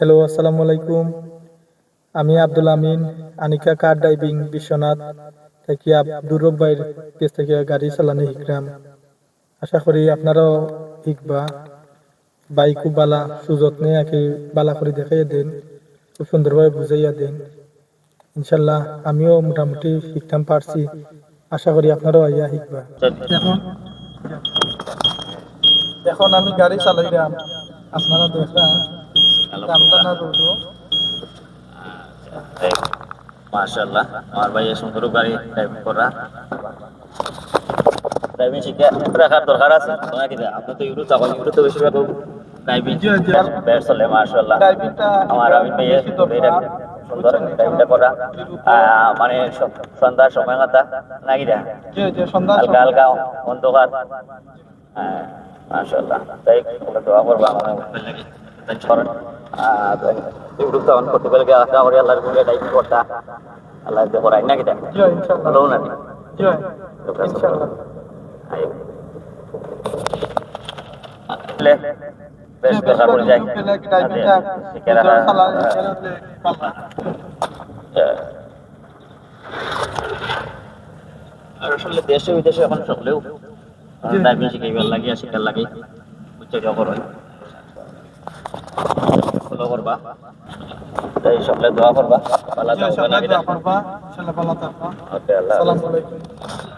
Hello আসসালামু আলাইকুম আমি আব্দুল আমিন, আনিকা কার ড্রাইভিং বিশ্বনাথ থেকে আব্দুর রব্বাইর পেজ থেকে গাড়ি চালানো শিখলাম। আশা করি আপনারাও শিখবা। বাইক খুব বালা, সুযত্নে আঁকি বালা করে দেখাইয়া দেন, খুব সুন্দরভাবে বুঝাইয়া দেন। ইনশাল্লাহ আমিও মোটামুটি শিখতাম, পারছি। আশা করি আপনারাও আইয়া শিখবা। এখন এখন আমি গাড়ি চালাইলাম। আপনারা দেখলাম রামদানা আমার ভাই সুন্দর গাড়ি ড্রাইভিং করা। ড্রাইভিং শিখে রাখার দরকার আছে। তোমার কি আপনি তো ইউরোপ তখন ইউরোপ বেশিরভাগ ড্রাইভিং জি, জি। চলে মাশাআল্লাহ। আমার আমি মেয়ে বেশি দরকার। মেয়েটা সুন্দর ড্রাইভিংটা করা। মানে সন্ধ্যার সময় কথা নাকি যে হালকা হালকা অন্ধকার। হ্যাঁ মাশাআল্লাহ। তাই দোয়া করব আমার আর ইউটিউব অন করতে পারলে আশা করি আল্লাহরগুলো ড্রাইভিং করতা আল্লাহ দিয়ে করাই নাকি ভালো না জি বেশ কথা বলে যাই। আর আসলে দেশে বিদেশে এখন সকলেও। ড্রাইভিং শিখাইবার লাগে শিখার লাগে বুঝতে খবর হয় ফলো করবা। সকলে দোয়া করবা। আল্লাহ করবা ইনশাআল্লাহ ওকে আল্লাহ আসসালামু আলাইকুম।